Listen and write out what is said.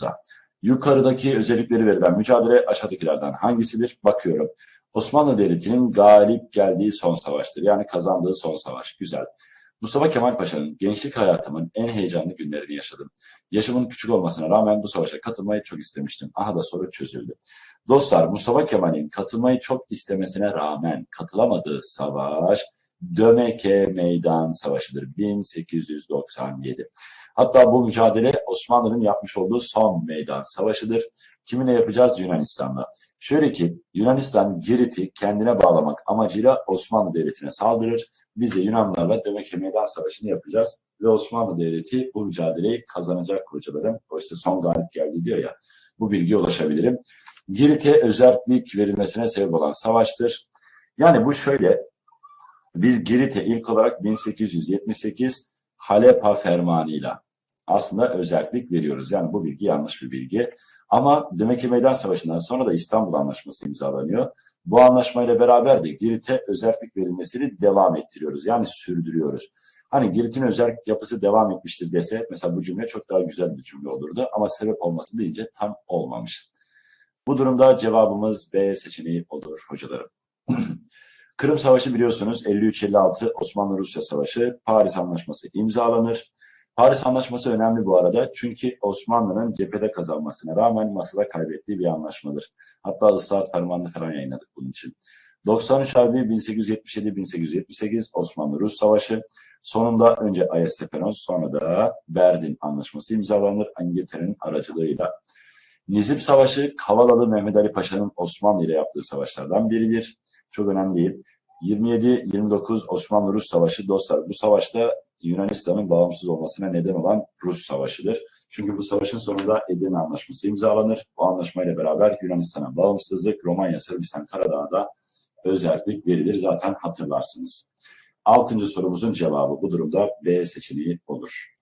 sorumuza. Yukarıdaki özellikleri verilen mücadele aşağıdakilerden hangisidir? Bakıyorum. Osmanlı Devleti'nin galip geldiği son savaştır. Yani kazandığı son savaş. Güzel. Mustafa Kemal Paşa'nın gençlik hayatımın en heyecanlı günlerini yaşadım. Yaşımın küçük olmasına rağmen bu savaşa katılmayı çok istemiştim. Aha da soru çözüldü. Dostlar Mustafa Kemal'in katılmayı çok istemesine rağmen katılamadığı savaş Dömeke Meydan Savaşı'dır 1897. Hatta bu mücadele Osmanlı'nın yapmış olduğu son meydan savaşıdır. Kiminle yapacağız? Yunanistan'la. Şöyle ki Yunanistan Girit'i kendine bağlamak amacıyla Osmanlı Devleti'ne saldırır. Biz de Yunanlarla Dömeke Meydan Savaşı'nı yapacağız. Ve Osmanlı Devleti bu mücadeleyi kazanacak hocalarım. O işte son galip geldi diyor ya. Bu bilgiye ulaşabilirim. Girit'e özellik verilmesine sebep olan savaştır. Yani bu şöyle. Biz Girit'e ilk olarak 1878 Halepa fermanıyla aslında özellik veriyoruz. Yani bu bilgi yanlış bir bilgi. Ama demek ki Meydan Savaşı'ndan sonra da İstanbul Anlaşması imzalanıyor. Bu anlaşmayla beraber de Girit'e özellik verilmesini devam ettiriyoruz. Yani sürdürüyoruz. Hani Girit'in özel yapısı devam etmiştir dese mesela bu cümle çok daha güzel bir cümle olurdu. Ama sebep olması deyince tam olmamış. Bu durumda cevabımız B seçeneği olur hocalarım. Kırım Savaşı biliyorsunuz 53-56 Osmanlı-Rusya Savaşı Paris Anlaşması imzalanır. Paris Anlaşması önemli bu arada çünkü Osmanlı'nın cephede kazanmasına rağmen masada kaybettiği bir anlaşmadır. Hatta ıslahat fermanını falan yayınladık bunun için. 93 Harbi 1877-1878 Osmanlı-Rus Savaşı. Sonunda önce Ayas-Teferon sonra da Berdin Anlaşması imzalanır İngiltere'nin aracılığıyla. Nizip Savaşı Kavalalı Mehmet Ali Paşa'nın Osmanlı ile yaptığı savaşlardan biridir. Çok önemli değil. 27-29 Osmanlı-Rus Savaşı dostlar bu savaşta Yunanistan'ın bağımsız olmasına neden olan Rus Savaşı'dır. Çünkü bu savaşın sonunda Edirne Anlaşması imzalanır. Bu anlaşmayla beraber Yunanistan'a bağımsızlık, Romanya, Sırbistan, Karadağ'da özellik verilir. Zaten hatırlarsınız. Altıncı sorumuzun cevabı bu durumda B seçeneği olur.